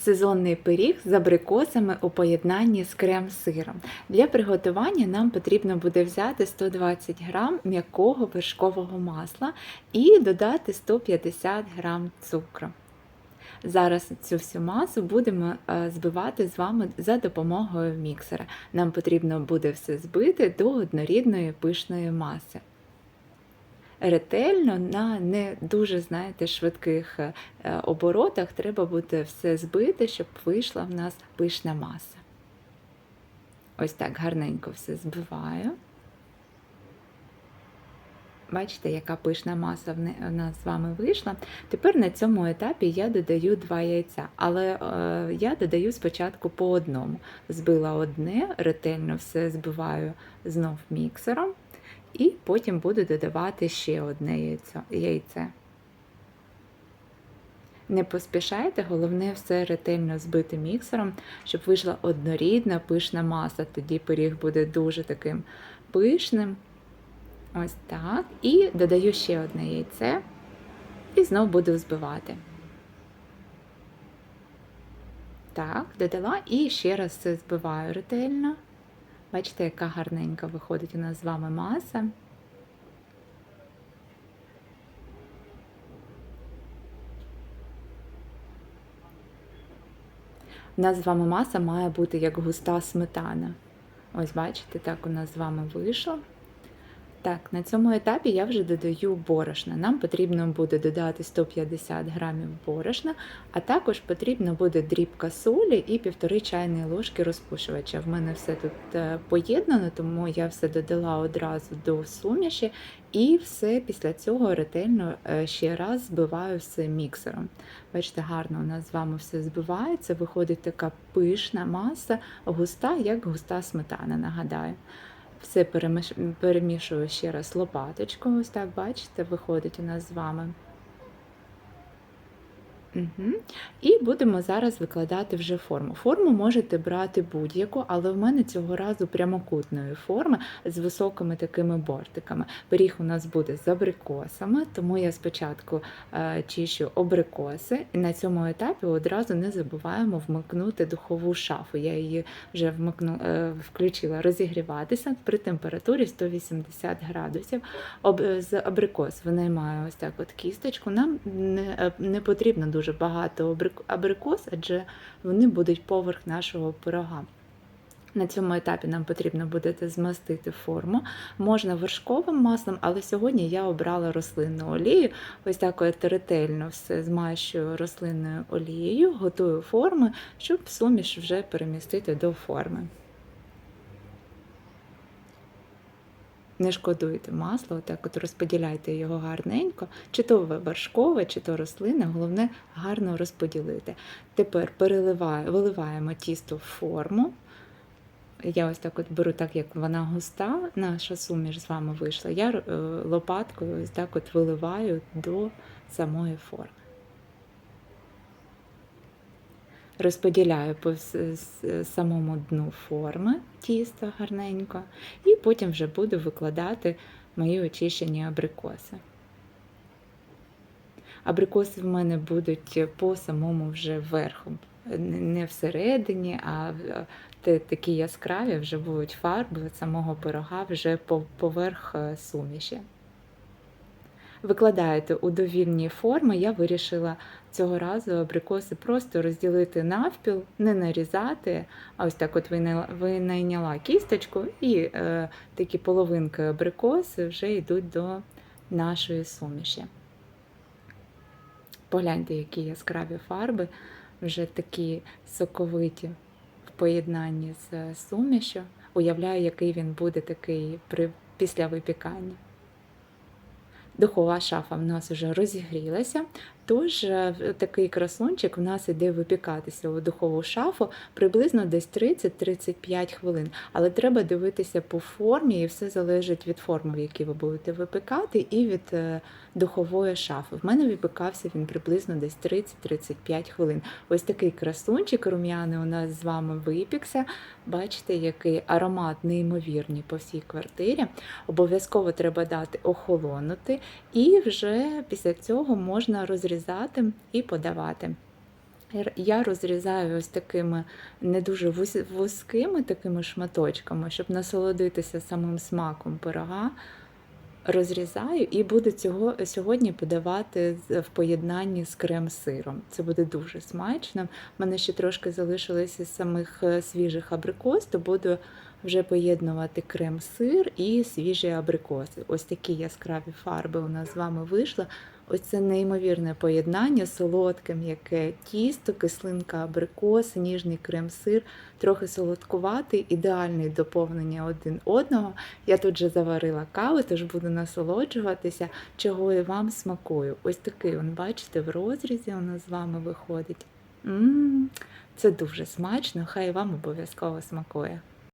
сезонний пиріг з абрикосами у поєднанні з крем-сиром. Для приготування нам потрібно буде взяти 120 г м'якого вершкового масла і додати 150 г цукру. Зараз цю всю масу будемо е, збивати з вами за допомогою міксера. Нам потрібно буде все збити до однорідної пишної маси. Ретельно на не дуже знаєте, швидких е, оборотах треба буде все збити, щоб вийшла в нас пишна маса. Ось так гарненько все збиваю. Бачите, яка пишна маса в нас з вами вийшла. Тепер на цьому етапі я додаю два яйця, але е, я додаю спочатку по одному. Збила одне, ретельно все збиваю знов міксером, і потім буду додавати ще одне яйце. Не поспішайте, головне все ретельно збити міксером, щоб вийшла однорідна пишна маса. Тоді пиріг буде дуже таким пишним. Ось так. І додаю ще одне яйце і знов буду збивати. Так, додала і ще раз все збиваю ретельно. Бачите, яка гарненька виходить у нас з вами маса. У нас з вами маса має бути як густа сметана. Ось, бачите, так у нас з вами вийшло. Так, на цьому етапі я вже додаю борошна. Нам потрібно буде додати 150 грамів борошна, а також потрібно буде дрібка солі і півтори чайної ложки розпушувача. В мене все тут е, поєднано, тому я все додала одразу до суміші і все після цього ретельно е, ще раз збиваю все міксером. Бачите, гарно у нас з вами все збивається, виходить така пишна маса, густа, як густа сметана, нагадаю. Все перемішую ще раз лопаточкою, ось так, бачите, виходить у нас з вами. Угу. І будемо зараз викладати вже форму. Форму можете брати будь-яку, але в мене цього разу прямокутної форми з високими такими бортиками. Пиріг у нас буде з абрикосами, тому я спочатку е, чищу абрикоси, і на цьому етапі одразу не забуваємо вмикнути духову шафу. Я її вже вмикну, е, включила розігріватися при температурі 180 градусів. Об, з абрикос винаймаю ось так от кісточку. Нам не, е, не потрібно дуже дуже багато абрикос, адже вони будуть поверх нашого пирога. На цьому етапі нам потрібно буде змастити форму. Можна вершковим маслом, але сьогодні я обрала рослинну олію. Ось так от ретельно все змащую рослинною олією, готую форми, щоб суміш вже перемістити до форми. Не шкодуйте масло, так от розподіляйте його гарненько, чи то вершкове, чи то рослина, головне гарно розподілити. Тепер виливаємо тісто в форму. Я ось так от беру, так як вона густа, наша суміш з вами вийшла. Я е, лопаткою ось так от виливаю до самої форми. Розподіляю по самому дну форми тісто гарненько, і потім вже буду викладати мої очищені абрикоси. Абрикоси в мене будуть по самому вже верху, не всередині, а такі яскраві вже будуть фарби самого пирога вже поверх е, суміші викладаєте у довільні форми, я вирішила цього разу абрикоси просто розділити навпіл, не нарізати. А ось так от винайняла кісточку, і е, такі половинки абрикоси вже йдуть до нашої суміші. Погляньте, які яскраві фарби, вже такі соковиті в поєднанні з сумішю. Уявляю, який він буде такий при, після випікання. Духова шафа в нас вже розігрілася, тож е, такий красунчик у нас іде випікатися у духову шафу приблизно десь 30-35 хвилин. Але треба дивитися по формі, і все залежить від форми, в якій ви будете випікати, і від е, духової шафи. В мене випікався він приблизно десь 30-35 хвилин. Ось такий красунчик рум'яний у нас з вами випікся. Бачите, який аромат неймовірний по всій квартирі. Обов'язково треба дати охолонути, і вже після цього можна розрізати і подавати. Я розрізаю ось такими не дуже вузькими такими шматочками, щоб насолодитися самим смаком пирога. Розрізаю і буду цього сьогодні подавати в поєднанні з крем-сиром. Це буде дуже смачно. У мене ще трошки залишилося самих е, свіжих абрикос, то буду вже поєднувати крем-сир і свіжі абрикоси. Ось такі яскраві фарби у нас з вами вийшли. Ось це неймовірне поєднання, солодке, м'яке тісто, кислинка абрикос, ніжний крем-сир, трохи солодкуватий, ідеальне доповнення один одного. Я тут же заварила каву, тож буду насолоджуватися, чого і вам смакую. Ось такий, он, бачите, в розрізі нас з вами виходить. м це дуже смачно, хай вам обов'язково смакує.